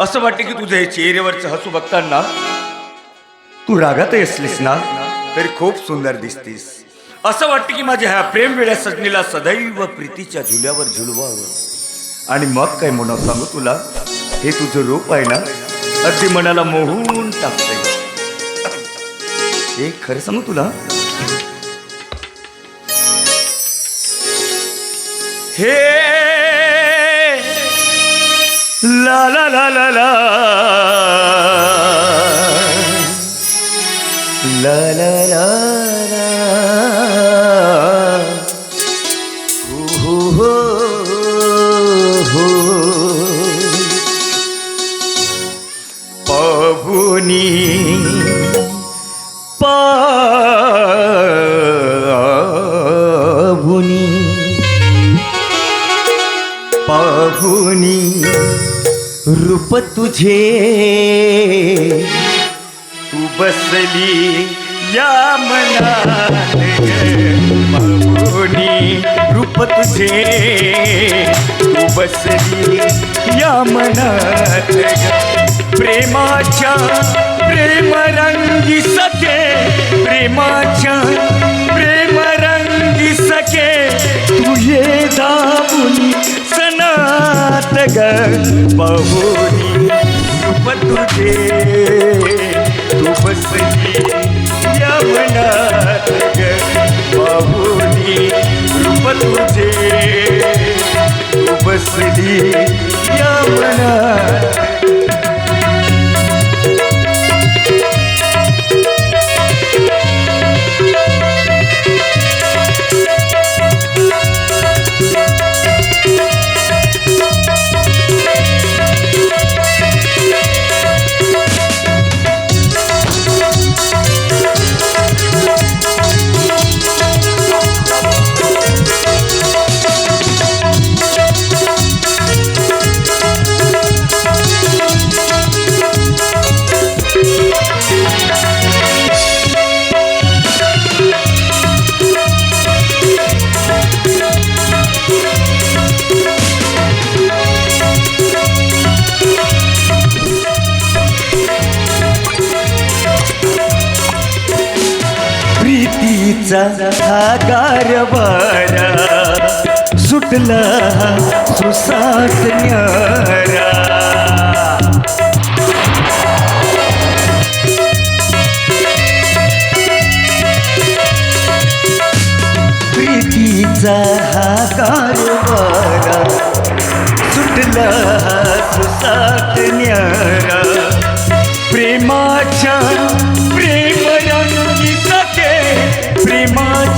असं वाटते की तुझ्या चेहऱ्यावरचं हसू बघताना तू रागातही असलीस ना? तरी खूप सुंदर दिसतीस. असं वाटतं की माझ्या ह्या प्रेम वेळ्या सजनीला सदैव प्रीतीच्या झुल्यावर झुलवावं. आणि मग काय म्हणून सांगू तुला? हे तुझं रूप आहे ना? अगदी मनाला मोहून टाकतंय. हे खरं सांगू तुला? हे লা লা লা লা লা। লা লা লা পবনী পাবনী। পাবনী रूप तुझे। तू बसली या मनात रूप तुझे। तू बसली या मनात प्रेमाच्या प्रेम रंगी सखे प्रेमाच्या प्रेम बहुरी रूप तुझे रूप तुझी यमुना बहुरी रूप तुझे रूप तुझी तिचा हा कारभारा सुटला सुसाट प्रीतीचा हा कारभारा सुटला सुसाट न्यारा.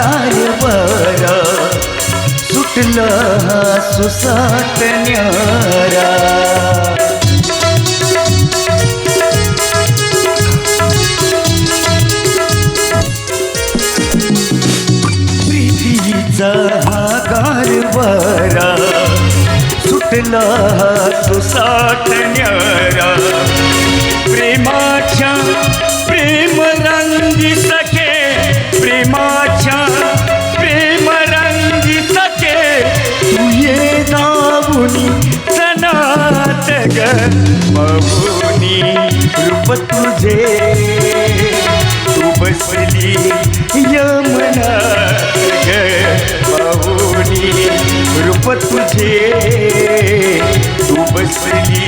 वर सुटलं सुसाट न्यारा. कारवारा सुटला सुसाट न्यारा. प्रेमा रूप तुझे तू बसली तुझी यमना पाहुणी रूप तुझे तू बसली